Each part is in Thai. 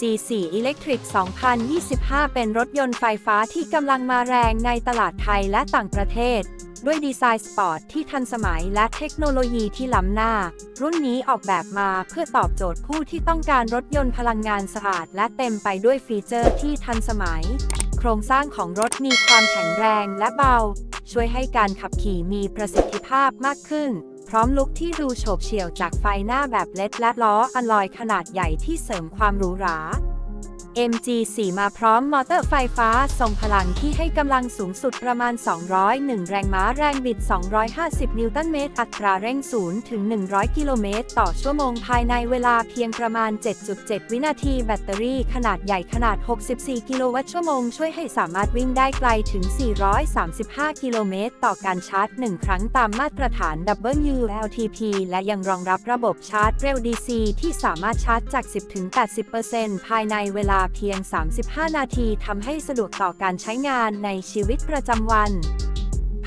G4 Electric 2025 เป็นรถยนต์ไฟฟ้าที่กำลังมาแรงในตลาดไทยและต่างประเทศ ด้วยดีไซน์สปอร์ตที่ทันสมัยและเทคโนโลยีที่ล้ำหน้า รุ่นนี้ออกแบบมาเพื่อตอบโจทย์ผู้ที่ต้องการรถยนต์พลังงานสะอาด และเต็มไปด้วยฟีเจอร์ที่ทันสมัย โครงสร้างของรถมีความแข็งแรงและเบา ช่วยให้การขับขี่มีประสิทธิภาพมากขึ้น พร้อมลุคที่ดูโฉบเฉี่ยวจากไฟหน้าแบบเล็ดและล้ออันลอยขนาดใหญ่ที่เสริมความหรูหรา MG4 มาพร้อมมอเตอร์ไฟฟ้าทรงพลังที่ให้กำลังสูงสุดประมาณ 201 แรงม้าแรงบิด 250 นิวตันเมตร อัตราเร่ง 0 ถึง 100 กิโลเมตร ต่อชั่วโมงภายในเวลาเพียงประมาณ 7.7 วินาที แบตเตอรี่ขนาดใหญ่ขนาด 64 กิโลวัตต์ชั่วโมง ช่วยให้สามารถวิ่งได้ไกลถึง 435 กิโลเมตร ต่อการชาร์จ 1 ครั้งตามมาตรฐาน WLTP และยังรองรับระบบชาร์จเร็ว DC ที่สามารถชาร์จจาก 10-80%ภายในเวลาเพียง 35 นาทีทำให้สะดวกต่อการใช้งานในชีวิตประจำวัน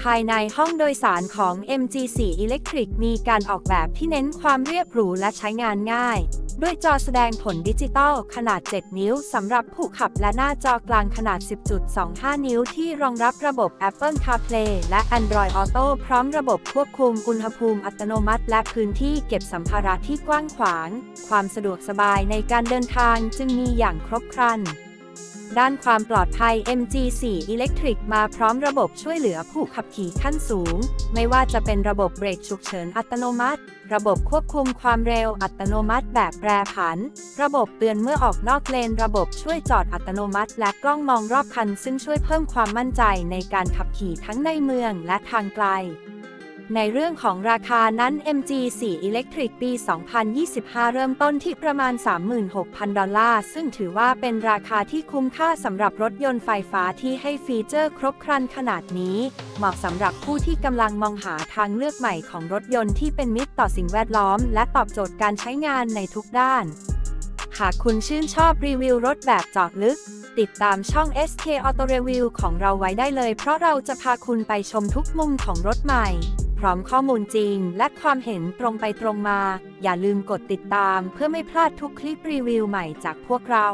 ภายในห้องโดยสารของ MG4 Electric มีการออกแบบที่เน้นความเรียบหรูและใช้งานง่าย ด้วยจอแสดงผลดิจิตอลขนาด 7 นิ้วสำหรับผู้ขับและหน้าจอกลางขนาด 10.25 นิ้วที่รองรับระบบ Apple CarPlay และ Android Auto พร้อมระบบควบคุมอุณหภูมิอัตโนมัติ และพื้นที่เก็บสัมภาระที่กว้างขวาง ความสะดวกสบายในการเดินทางจึงมีอย่างครบครัน ด้านความปลอดภัย MG4 Electric มาพร้อมระบบช่วยเหลือผู้ขับขี่ขั้นสูง ไม่ว่าจะเป็นระบบเบรกฉุกเฉินอัตโนมัติ ระบบควบคุมความเร็วอัตโนมัติแบบแปรผัน ระบบเตือนเมื่อออกนอกเลน ระบบช่วยจอดอัตโนมัติ และกล้องมองรอบคัน ซึ่งช่วยเพิ่มความมั่นใจในการขับขี่ทั้งในเมืองและทางไกล ในเรื่องของราคานั้น MG4 Electric ปี 2025 เริ่มต้นที่ประมาณ 36,000 ดอลลาร์ ซึ่งถือว่าเป็นราคาที่คุ้มค่าสำหรับรถยนต์ไฟฟ้าที่ให้ฟีเจอร์ครบครันขนาดนี้ เหมาะสำหรับผู้ที่กำลังมองหาทางเลือกใหม่ของรถยนต์ที่เป็นมิตรต่อสิ่งแวดล้อม และตอบโจทย์การใช้งานในทุกด้าน หากคุณชื่นชอบรีวิวรถแบบเจาะลึกติดตามช่อง SK Auto Review ของเราไว้ได้เลย เพราะเราจะพาคุณไปชมทุกมุมของรถใหม่ พร้อมข้อมูลจริง และความเห็นตรงไปตรงมา อย่าลืมกดติดตามเพื่อไม่พลาดทุกคลิปรีวิวใหม่จากพวกเรา